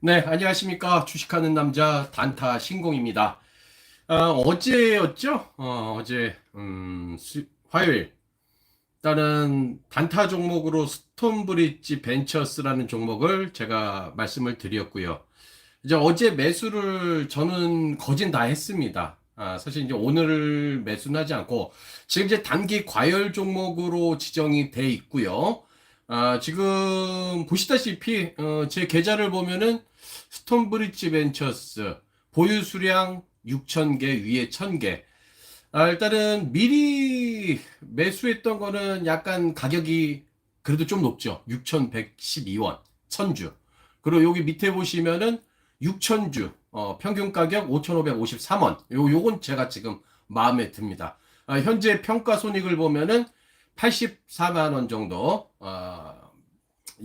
네, 안녕하십니까. 주식하는 남자 단타 신공입니다. 아, 어제였죠? 어, 어제, 음, 수- 화요일. 일단은 단타 종목으로 스톤브릿지 벤처스라는 종목을 제가 말씀을 드렸고요. 이제 어제 매수를 저는 거진 다 했습니다. 아, 사실 이제 오늘 매수는 하지 않고 지금 이제 단기 과열 종목으로 지정이 돼 있고요. 아, 지금 보시다시피 어, 제 계좌를 보면은 스톤브릿지 벤처스 보유 수량 6,000개 위에 1,000개. 아, 일단은 미리 매수했던 거는 약간 가격이 그래도 좀 높죠. 6,112원 천주. 그리고 여기 밑에 보시면은 6,000주 어, 평균 가격 5,553원. 요 요건 제가 지금 마음에 듭니다. 아, 현재 평가 손익을 보면은 84만 원 정도 아,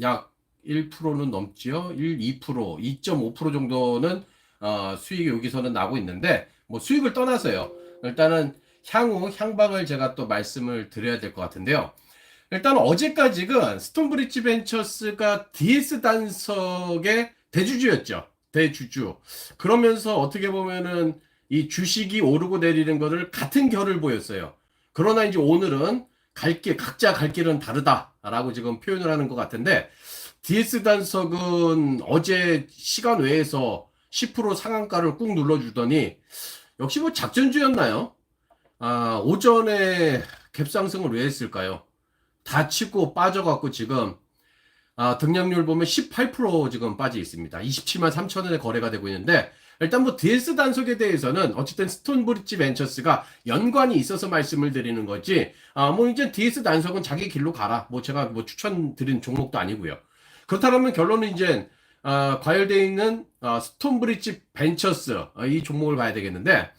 약 1%는 넘지요. 1, 2%, 2.5% 정도는 어, 수익이 여기서는 나고 있는데 뭐 수익을 떠나서요. 일단은 향후 향방을 제가 또 말씀을 드려야 될 것 같은데요. 일단 어제까지는 스톤브릿지 벤처스가 DS 단석의 대주주였죠. 대주주. 그러면서 어떻게 보면은 이 주식이 오르고 내리는 거를 같은 결을 보였어요. 그러나 이제 오늘은 갈 길, 각자 갈 길은 다르다라고 지금 표현을 하는 것 같은데, DS 단석은 어제 시간 외에서 10% 상한가를 꾹 눌러주더니, 역시 뭐 작전주였나요? 아, 오전에 갭상승을 왜 했을까요? 다 치고 빠져갖고 지금, 아, 등락률 보면 18% 지금 빠져 있습니다. 27만 3천 원에 거래가 되고 있는데, 일단 뭐 DS 단속에 대해서는 어쨌든 스톤브릿지 벤처스가 연관이 있어서 말씀을 드리는 거지, 아, 뭐 이제 DS 단속은 자기 길로 가라. 뭐 제가 뭐 추천드린 종목도 아니고요. 그렇다면 결론은 이제, 아, 과열되어 있는 아, 스톤브릿지 벤처스 아, 이 종목을 봐야 되겠는데,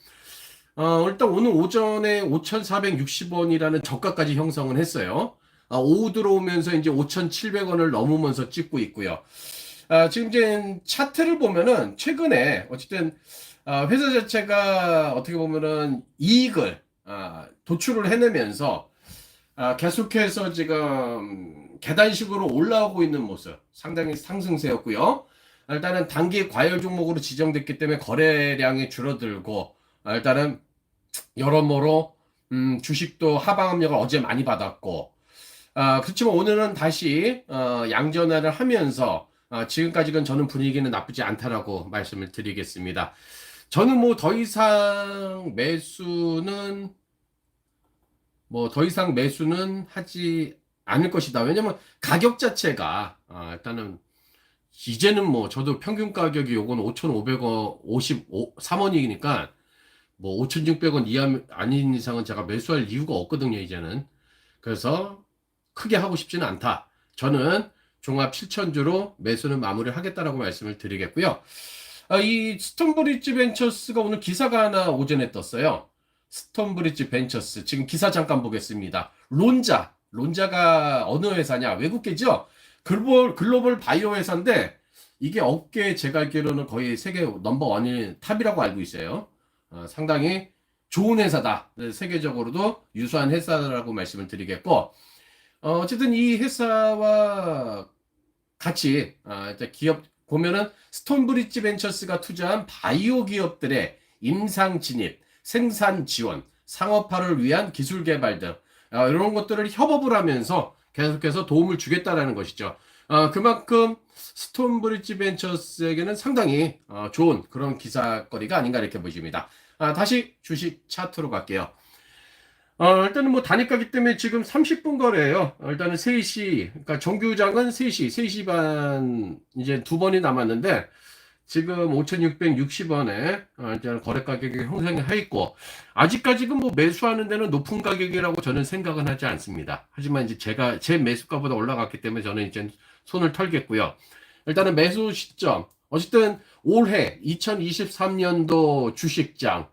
어, 일단 오늘 오전에 5,460원이라는 저가까지 형성을 했어요. 아, 오후 들어오면서 이제 5,700원을 넘으면서 찍고 있고요. 아, 지금 이제 차트를 보면은 최근에 어쨌든 아, 회사 자체가 어떻게 보면은 이익을 아, 도출을 해내면서 아, 계속해서 지금 계단식으로 올라오고 있는 모습 상당히 상승세였고요. 일단은 단기 과열 종목으로 지정됐기 때문에 거래량이 줄어들고 아, 일단은 여러모로 음, 주식도 하방 압력을 어제 많이 받았고 아, 그렇지만 오늘은 다시 어, 양전환을 하면서 아, 지금까지는 저는 분위기는 나쁘지 않다라고 말씀을 드리겠습니다. 저는 뭐 더 이상 매수는 뭐 더 이상 매수는 하지 않을 것이다. 왜냐면 가격 자체가 아, 일단은 이제는 뭐 저도 평균 가격이 요건 5,500원 53원이니까 뭐 5,600원 이하 아닌 이상은 제가 매수할 이유가 없거든요, 이제는. 그래서 크게 하고 싶지는 않다. 저는 종합 7천주로 매수는 마무리를 하겠다라고 말씀을 드리겠고요. 아, 이 스톤브릿지 벤처스가 오늘 기사가 하나 오전에 떴어요. 스톤브릿지 벤처스. 지금 기사 잠깐 보겠습니다. 론자. 론자가 어느 회사냐? 외국계죠? 글로벌, 글로벌 바이오 회사인데 이게 업계 제가 알기로는 거의 세계 넘버 원인 탑이라고 알고 있어요. 어, 상당히 좋은 회사다. 네, 세계적으로도 유수한 회사라고 말씀을 드리겠고, 어, 어쨌든 이 회사와 같이 아, 기업 보면은 스톤브릿지 벤처스가 투자한 바이오 기업들의 임상 진입, 생산 지원, 상업화를 위한 기술 개발 등 아, 이런 것들을 협업을 하면서 계속해서 도움을 주겠다라는 것이죠. 아, 그만큼 스톤브릿지 벤처스에게는 상당히 어, 좋은 그런 기사거리가 아닌가 이렇게 보십니다. 아, 다시 주식 차트로 갈게요. 어, 일단은 뭐 단위가기 때문에 지금 30분 거래예요. 어, 일단은 3시, 그러니까 정규장은 3시, 3시 반 이제 두 번이 남았는데 지금 5,660원에 어, 이제 거래 가격이 형성해 있고 아직까지는 뭐 매수하는 데는 높은 가격이라고 저는 생각은 하지 않습니다. 하지만 이제 제가 제 매수가보다 올라갔기 때문에 저는 이제 손을 털겠고요. 일단은 매수 시점 어쨌든 올해 2023년도 주식장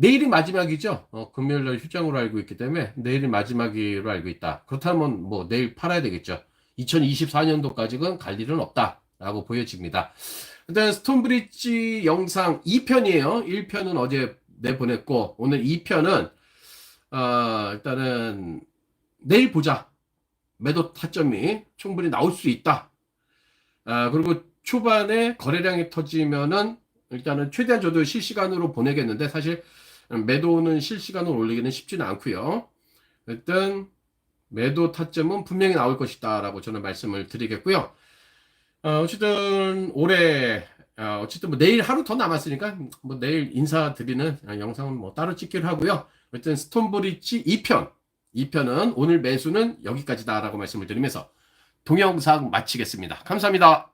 내일이 마지막이죠. 어, 금요일 날 휴장으로 알고 있기 때문에 내일이 마지막으로 알고 있다. 그렇다면 뭐 내일 팔아야 되겠죠. 2024년도까지는 갈 일은 없다라고 보여집니다. 일단 스톤브릿지 영상 2편이에요. 1편은 어제 내보냈고 오늘 2편은 어, 일단은 내일 보자. 매도 타점이 충분히 나올 수 있다. 아, 그리고 초반에 거래량이 터지면은 일단은 최대한 저도 실시간으로 보내겠는데 사실 매도는 실시간으로 올리기는 쉽지는 않고요. 일단 매도 타점은 분명히 나올 것이다라고 저는 말씀을 드리겠고요. 어, 어쨌든 올해 어, 어쨌든 뭐 내일 하루 더 남았으니까 뭐 내일 인사드리는 영상은 뭐 따로 찍기로 하고요. 어쨌든 스톤브리지 2편 2편은 오늘 매수는 여기까지다라고 말씀을 드리면서 동영상 마치겠습니다. 감사합니다.